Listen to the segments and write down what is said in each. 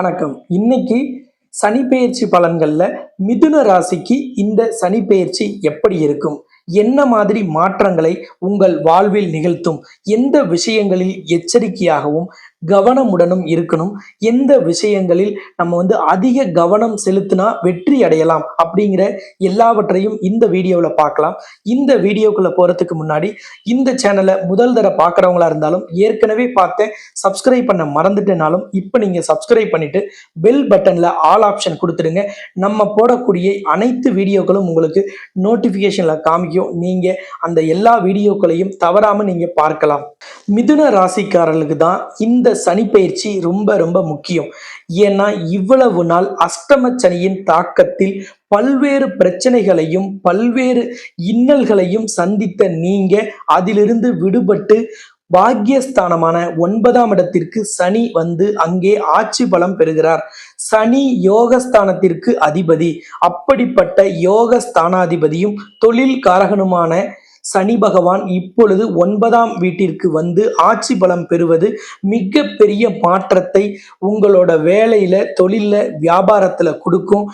வணக்கம். இன்னைக்கு சனிப்பெயர்ச்சி பலன்கள்ல மிதுன ராசிக்கு இந்த சனிப்பெயர்ச்சி எப்படி இருக்கும்? என்ன மாதிரி மாற்றங்களை உங்கள் வாழ்வில் நிகழ்த்தும்? எந்த விஷயங்களில் எச்சரிக்கையாகவும் கவனமுடனும் இருக்கணும். எந்த விஷயங்களில் நம்ம வந்து அதிக கவனம் செலுத்தினா வெற்றி அடையலாம் அப்படிங்கிற எல்லாவற்றையும் இந்த வீடியோவில் பார்க்கலாம். இந்த வீடியோக்குள்ள போறதுக்கு முன்னாடி இந்த சேனலை முதல் தர பார்க்குறவங்களா இருந்தாலும் ஏற்கனவே பார்த்த சப்ஸ்கிரைப் பண்ண மறந்துட்டேனாலும் இப்போ நீங்கள் சப்ஸ்கிரைப் பண்ணிட்டு பெல் பட்டனில் ஆல் ஆப்ஷன் கொடுத்துடுங்க. நம்ம போடக்கூடிய அனைத்து வீடியோக்களும் உங்களுக்கு நோட்டிஃபிகேஷனில் காமிக்கும். நீங்கள் அந்த எல்லா வீடியோக்களையும் தவறாமல் நீங்கள் பார்க்கலாம். மிதுன ராசிக்காரர்களுக்கு தான் இந்த சனி பயிற்சி ரொம்ப ரொம்ப முக்கியம். ஏன்னா இவ்வளவு நாள் அஷ்டம சனியின் தாக்கத்தில் பல்வேறு பிரச்சனைகளையும் பல்வேறு இன்னல்களையும் சந்தித்த நீங்க அதிலிருந்து விடுபட்டு பாக்கியஸ்தானமான ஒன்பதாம் இடத்திற்கு சனி வந்து அங்கே ஆட்சி பலம் பெறுகிறார். சனி யோகஸ்தானத்திற்கு அதிபதி. அப்படிப்பட்ட யோகஸ்தானாதிபதியும் தொழில் காரகனுமான சனி பகவான் இப்பொழுது ஒன்பதாம் வீட்டிற்கு வந்து ஆட்சி பலம் பெறுவது மிக பெரிய மாற்றத்தை உங்களோட வேலையில தொழில வியாபாரத்துல கொடுக்கும்.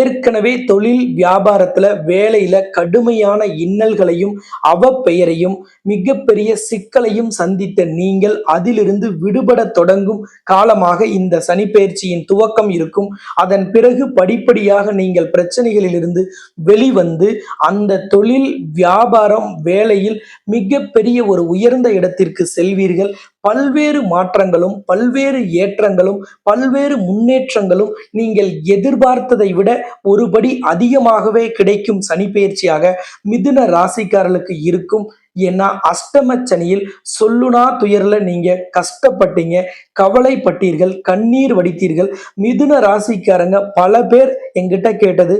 ஏற்கனவே தொழில் வியாபாரத்துல வேலையில கடுமையான இன்னல்களையும் அவப்பெயரையும் மிகப்பெரிய சிக்கலையும் சந்தித்த நீங்கள் அதிலிருந்து விடுபட தொடங்கும் காலமாக இந்த சனிப்பெயர்ச்சியின் துவக்கம் இருக்கும். அதன் பிறகு படிப்படியாக நீங்கள் பிரச்சனைகளிலிருந்து வெளிவந்து அந்த தொழில் வியாபாரம் வேலையில் மிகப்பெரிய ஒரு உயர்ந்த இடத்திற்கு செல்வீர்கள். பல்வேறு மாற்றங்களும் பல்வேறு ஏற்றங்களும் பல்வேறு முன்னேற்றங்களும் நீங்கள் எதிர்பார்த்ததை விட ஒருபடி அதிகமாகவே கிடைக்கும் சனிப்பெயர்ச்சியாக மிதுன ராசிக்காரர்களுக்கு இருக்கும். ஏன்னா அஷ்டம சனியில் சொல்லுனா துயரில் நீங்கள் கஷ்டப்பட்டீங்க கவலைப்பட்டீர்கள் கண்ணீர் வடித்தீர்கள். மிதுன ராசிக்காரங்க பல பேர் எங்கிட்ட கேட்டது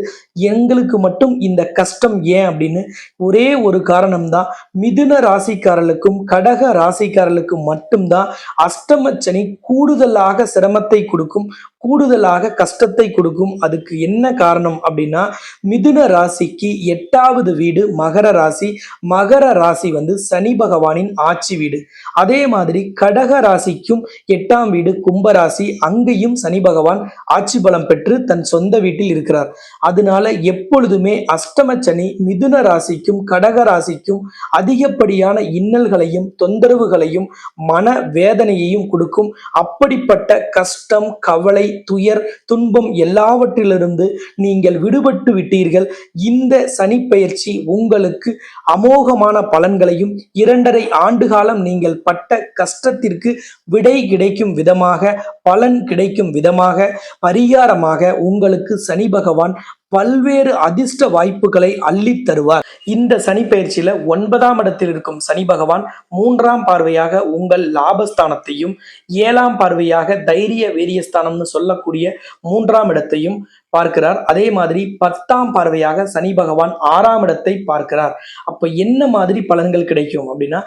எங்களுக்கு மட்டும் இந்த கஷ்டம் ஏன்? அப்படின்னு. ஒரே ஒரு காரணம்தான் மிதுன ராசிக்காரர்களுக்கும் கடக ராசிக்காரர்களுக்கும் மட்டும்தான் அஷ்டம சனி கூடுதலாக சிரமத்தை கொடுக்கும். கூடுதலாக கஷ்டத்தை கொடுக்கும். அதுக்கு என்ன காரணம் அப்படின்னா மிதுன ராசிக்கு எட்டாவது வீடு மகர ராசி. மகர ராசி வந்து சனி பகவானின் ஆட்சி வீடு. அதே மாதிரி கடக ராசிக்கும் எட்டாம் வீடு கும்பராசி அங்கேயும் சனி பகவான் ஆட்சி பலம் பெற்று தன் சொந்த வீட்டில் இருக்கிறார். அதனால எப்பொழுதுமே அஷ்டம சனி மிதுன ராசிக்கும் கடக ராசிக்கும் அதிகப்படியான இன்னல்களையும் தொந்தரவுகளையும் மன வேதனையையும் கொடுக்கும். அப்படிப்பட்ட கஷ்டம் கவலை துயர் துன்பம் எல்லாவற்றிலிருந்து நீங்கள் விடுபட்டு விட்டீர்கள். இந்த சனிப்பெயர்ச்சி உங்களுக்கு அமோகமான பலன்களையும் இரண்டரை ஆண்டு காலம் நீங்கள் பட்ட கஷ்டத்திற்கு விடை கிடைக்கும் விதமாக பலன் கிடைக்கும் விதமாக பரிகாரமாக உங்களுக்கு சனி பகவான் பல்வேறு அதிர்ஷ்ட வாய்ப்புகளை அள்ளி தருவார். இந்த சனி பயிற்சியில ஒன்பதாம் இடத்தில் இருக்கும் சனி பகவான் மூன்றாம் பார்வையாக உங்கள் லாபஸ்தானத்தையும் ஏழாம் பார்வையாக தைரிய வீரியஸ்தானம்னு சொல்லக்கூடிய மூன்றாம் இடத்தையும் பார்க்கிறார். அதே மாதிரி பத்தாம் பார்வையாக சனி பகவான் ஆறாம் இடத்தை பார்க்கிறார். அப்ப என்ன மாதிரி பலன்கள் கிடைக்கும் அப்படின்னா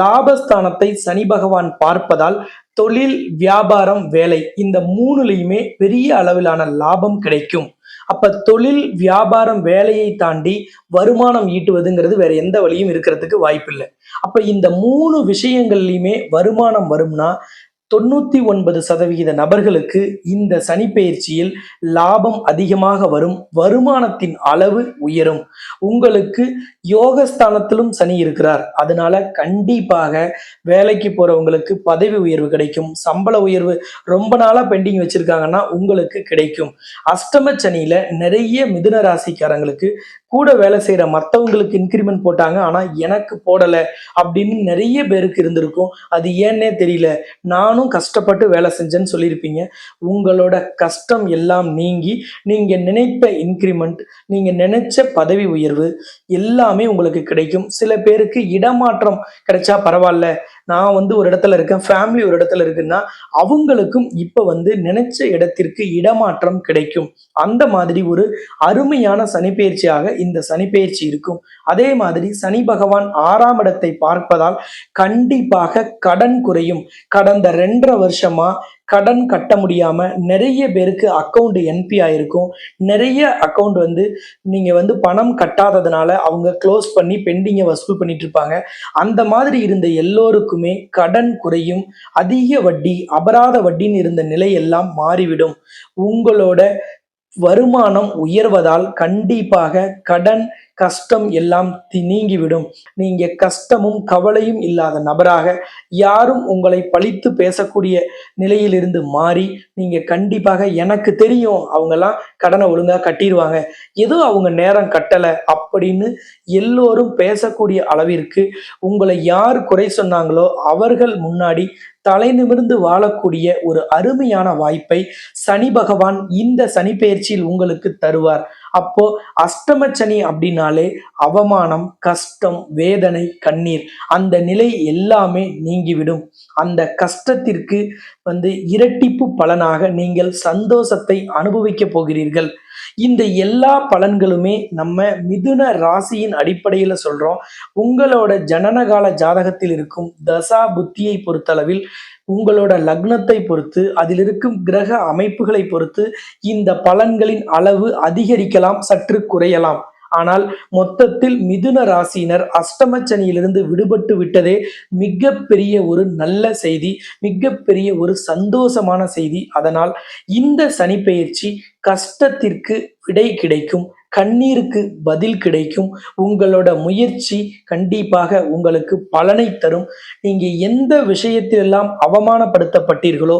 லாபஸ்தானத்தை சனி பகவான் பார்ப்பதால் தொழில் வியாபாரம் வேலை இந்த மூணுலையுமே பெரிய அளவிலான லாபம் கிடைக்கும். அப்ப தொழில் வியாபாரம் வேலையை தாண்டி வருமானம் ஈட்டுவதுங்கிறது வேற எந்த வழியும் இருக்கிறதுக்கு வாய்ப்பில்லை. அப்ப இந்த மூணு விஷயங்கள்லையுமே வருமானம் வரும்னா தொண்ணூத்தி ஒன்பது சதவிகித நபர்களுக்கு இந்த சனிப்பெயர்ச்சியில் லாபம் அதிகமாக வரும். வருமானத்தின் அளவு உயரும். உங்களுக்கு யோகஸ்தானத்திலும் சனி இருக்கிறார். அதனால கண்டிப்பாக வேலைக்கு போறவங்களுக்கு பதவி உயர்வு கிடைக்கும். சம்பள உயர்வு ரொம்ப நாளா பெண்டிங் வச்சிருக்காங்கன்னா உங்களுக்கு கிடைக்கும். அஷ்டம சனியில நிறைய மிதுன ராசிக்காரங்களுக்கு கூட வேலை செய்யற மற்றவங்களுக்கு இன்க்ரிமெண்ட் போட்டாங்க. ஆனா எனக்கு போடல அப்படின்னு நிறைய பேருக்கு இருந்திருக்கும். அது ஏன்னே தெரியல. நானும் கஷ்டப்பட்டு வேலை செஞ்சேன்னு சொல்லியிருப்பீங்க. உங்களோட கஷ்டம் எல்லாம் நீங்கி நீங்க நினைத்த இன்க்ரிமெண்ட் நீங்க நினைச்ச பதவி உயர்வு எல்லாமே உங்களுக்கு கிடைக்கும். சில பேருக்கு இடமாற்றம் கிடைச்சா பரவாயில்ல. நான் வந்து ஒரு இடத்துல இருக்கேன் ஃபேமிலி ஒரு இடத்துல இருக்குன்னா அவங்களுக்கும் இப்போ வந்து நினைச்ச இடத்திற்கு இடமாற்றம் கிடைக்கும். அந்த மாதிரி ஒரு அருமையான சனிப்பெயர்ச்சியாக இந்த சனிப்பெயர்ச்சி இருக்கும். அதே மாதிரி சனி பகவான் ஆறாம் இடத்தை பார்ப்பதால் கண்டிப்பாக கடன் குறையும். கடந்த ரெண்டரை வருஷமா கடன் கட்ட முடியாம நிறைய பேருக்கு அக்கௌண்ட் என்பி ஆயிருக்கும். நிறைய அக்கௌண்ட் வந்து நீங்க வந்து பணம் கட்டாததுனால அவங்க க்ளோஸ் பண்ணி பெண்டிங்கை வசூல் பண்ணிட்டு இருப்பாங்க. அந்த மாதிரி இருந்த எல்லோருக்குமே கடன் குறையும். அதிக வட்டி அபராத வட்டின்னு இருந்த நிலை எல்லாம் மாறிவிடும். உங்களோட வருமானம் உயர்வதால் கண்டிப்பாக கடன் கஷ்டம் எல்லாம் தி- நீங்கிவிடும் நீங்க கஷ்டமும் கவலையும் இல்லாத நபராக யாரும் உங்களை பழித்து பேசக்கூடிய நிலையிலிருந்து மாறி நீங்க கண்டிப்பாக எனக்கு தெரியும் அவங்கெல்லாம் கடனை ஒழுங்கா கட்டிடுவாங்க ஏதோ அவங்க நேரம் கட்டலை அப்படின்னு எல்லோரும் பேசக்கூடிய அளவிற்கு உங்களை யார் குறை சொன்னாங்களோ அவர்கள் முன்னாடி தலை நிமிர்ந்து வாழக்கூடிய ஒரு அருமையான வாய்ப்பை சனி பகவான் இந்த சனி பெயர்ச்சியில் உங்களுக்கு தருவார். அப்போ அஷ்டம சனி அப்படின்னாலே அவமானம் கஷ்டம் வேதனை கண்ணீர். அந்த நிலை எல்லாமே நீங்கிவிடும். அந்த கஷ்டத்திற்கு வந்து இரட்டிப்பு பலனாக நீங்கள் சந்தோஷத்தை அனுபவிக்க போகிறீர்கள். இந்த எல்லா பலன்களுமே நம்ம மிதுன ராசியின் அடிப்படையில் சொல்றோம். உங்களோட ஜனனகால ஜாதகத்தில் இருக்கும் தசா புத்தியை பொறுத்தளவில் உங்களோட லக்னத்தை பொறுத்து அதில் இருக்கும் கிரக அமைப்புகளை பொறுத்து இந்த பலன்களின் அளவு அதிகரிக்கலாம் சற்று குறையலாம். ஆனால் மொத்தத்தில் மிதுன ராசியினர் அஷ்டமச்சனியிலிருந்து விடுபட்டு விட்டதே மிகப்பெரிய ஒரு நல்ல செய்தி மிகப்பெரிய ஒரு சந்தோஷமான செய்தி. அதனால் இந்த சனி பயிற்சி கஷ்டத்திற்கு விடை கிடைக்கும். கண்ணீருக்கு பதில் கிடைக்கும். உங்களோட முயற்சி கண்டிப்பாக உங்களுக்கு பலனை தரும். நீங்க எந்த விஷயத்திலெல்லாம் அவமானப்படுத்தப்பட்டீர்களோ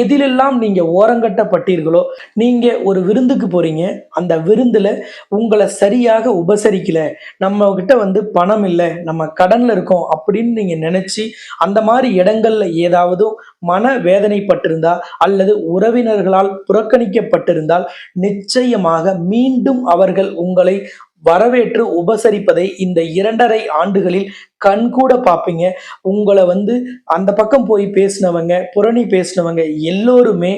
எதிலெல்லாம் நீங்க ஓரங்கட்டப்பட்டீர்களோ நீங்க ஒரு விருந்துக்கு போறீங்க. அந்த விருந்துல உங்களை சரியாக உபசரிக்கல. நம்ம கிட்ட வந்து பணம் இல்லை நம்ம கடன்ல இருக்கோம் அப்படின்னு நீங்க நினைச்சு அந்த மாதிரி இடங்கள்ல ஏதாவது மன வேதனைப்பட்டிருந்தால் அல்லது உறவினர்களால் புறக்கணிக்கப்பட்டிருந்தால் நிச்சயமாக மீண்டும் அவர்கள் உங்களை வரவேற்று உபசரிப்பதை இந்த இரண்டரை ஆண்டுகளில் கண்கூட பார்ப்பீங்க. உங்களை வந்து அந்த பக்கம் போய் பேசினவங்க புரணி பேசினவங்க எல்லோருமே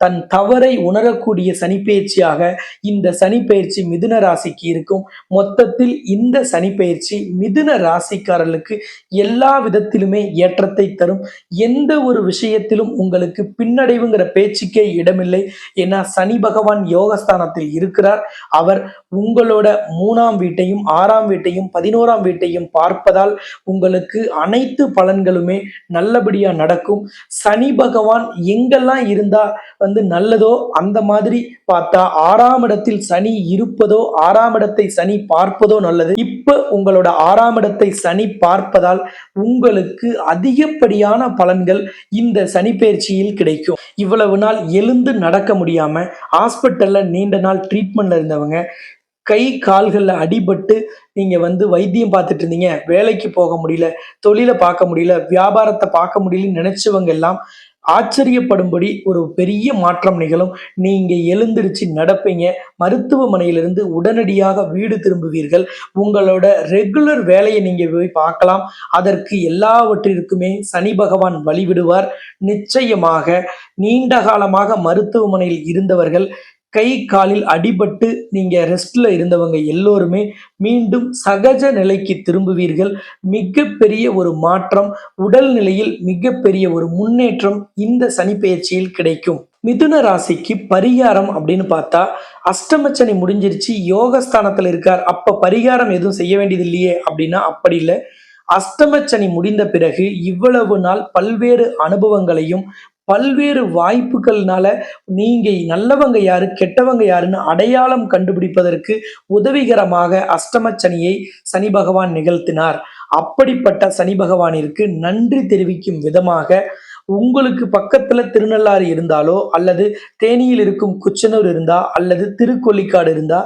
தன் தவறை உணரக்கூடிய சனிப்பெயர்ச்சியாக இந்த சனிப்பெயர்ச்சி மிதுன ராசிக்கு இருக்கும். மொத்தத்தில் இந்த சனிப்பெயர்ச்சி மிதுன ராசிக்காரர்களுக்கு எல்லா விதத்திலுமே ஏற்றத்தை தரும். எந்த ஒரு விஷயத்திலும் உங்களுக்கு பின்னடைவுங்கிற பேச்சுக்கே இடமில்லை. ஏன்னா சனி பகவான் யோகஸ்தானத்தில் இருக்கிறார். அவர் உங்களோட மூணாம் வீட்டையும் ஆறாம் வீட்டையும் பதினோராம் வீட்டையும் பார்ப்பதால் உங்களுக்கு அனைத்து பலன்களுமே நல்லபடியாக நடக்கும். சனி பகவான் எங்கெல்லாம் இருந்தா வந்து நல்லதோ அந்த மாதிரி பார்த்தா ஆறாம் இடத்தில் சனி இருப்பதோ ஆறாம் இடத்தை சனி பார்ப்பதோ நல்லது. இப்ப உங்களோட ஆறாம் இடத்தை சனி பார்ப்பதால் உங்களுக்கு அதிகப்படியான பலன்கள் இந்த சனி பயிற்சியில் கிடைக்கும். இவ்வளவு நாள் எழுந்து நடக்க முடியாம ஹாஸ்பிட்டல்ல நீண்ட நாள் ட்ரீட்மெண்ட்ல இருந்தவங்க கை கால்களில் அடிபட்டு நீங்கள் வந்து வைத்தியம் பார்த்துட்டு இருந்தீங்க வேலைக்கு போக முடியல தொழிலை பார்க்க முடியல வியாபாரத்தை பார்க்க முடியலன்னு நினச்சவங்க எல்லாம் ஆச்சரியப்படும்படி ஒரு பெரிய மாற்றம் நிகழும். நீங்க எழுந்திருச்சு நடப்பீங்க. மருத்துவமனையிலிருந்து உடனடியாக வீடு திரும்புவீர்கள். உங்களோட ரெகுலர் வேலையை நீங்க போய் பார்க்கலாம். அதற்கு எல்லாவற்றிற்குமே சனி பகவான் வழிவிடுவார். நிச்சயமாக நீண்ட காலமாக மருத்துவமனையில் இருந்தவர்கள் கை காலில் அடிபட்டு நீங்க ரெஸ்ட்ல இருந்தவங்க எல்லோருமே மீண்டும் சகஜ நிலைக்கு திரும்புவீர்கள். மிகப்பெரிய ஒரு மாற்றம் உடல் நிலையில் மிகப்பெரிய ஒரு முன்னேற்றம் இந்த சனிப்பெயர்ச்சியில் கிடைக்கும். மிதுன ராசிக்கு பரிகாரம் அப்படின்னு பார்த்தா அஷ்டமச்சனி முடிஞ்சிருச்சு யோகஸ்தானத்தில் இருக்கார். அப்ப பரிகாரம் எதுவும் செய்ய வேண்டியது இல்லையே அப்படின்னா அப்படி இல்லை. அஷ்டமச்சனி முடிந்த பிறகு இவ்வளவு நாள் பல்வேறு அனுபவங்களையும் பல்வேறு வாய்ப்புகள்னால நீங்க நல்லவங்க யாரு கெட்டவங்க யாருன்னு அடையாளம் கண்டுபிடிப்பதற்கு உதவிகரமாக அஷ்டமச்சனியை சனி பகவான் நிகழ்த்தினார். அப்படிப்பட்ட சனி பகவானிற்கு நன்றி தெரிவிக்கும் விதமாக உங்களுக்கு பக்கத்துல திருநள்ளாறு இருந்தாலோ அல்லது தேனியில் இருக்கும் குச்சனூர் இருந்தா அல்லது திருக்கொல்லிக்காடு இருந்தா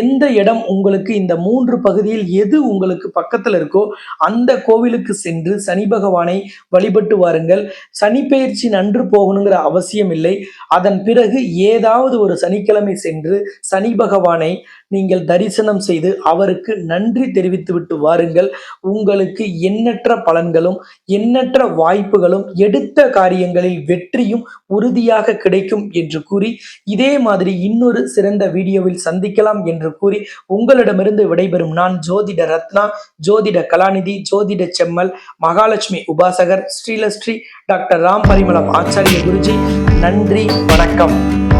எந்த இடம் உங்களுக்கு இந்த மூன்று பகுதியில் எது உங்களுக்கு பக்கத்துல இருக்கோ அந்த கோவிலுக்கு சென்று சனி பகவானை வழிபட்டு வாருங்கள். சனி பெயர்ச்சி நன்று போகணுங்கிற அவசியம் இல்லை. அதன் பிறகு ஏதாவது ஒரு சனிக்கிழமை சென்று சனி பகவானை நீங்கள் தரிசனம் செய்து அவருக்கு நன்றி தெரிவித்துவிட்டு வாருங்கள். உங்களுக்கு எண்ணற்ற பலன்களும் எண்ணற்ற வாய்ப்புகளும் எடுத்த காரியங்களில் வெற்றியும் உறுதியாக கிடைக்கும் என்று கூறி இதே மாதிரி இன்னொரு சிறந்த வீடியோவில் சந்திக்கலாம் என்று என்று கூறி உங்களிடமிருந்து விடைபெறும் நான் ஜோதிட ரத்னா ஜோதிட கலாநிதி ஜோதிட செம்மல் மகாலட்சுமி உபாசகர் ஸ்ரீலஸ்ரீ டாக்டர் ராம் பரிமளம் ஆச்சாரிய குருஜி. நன்றி வணக்கம்.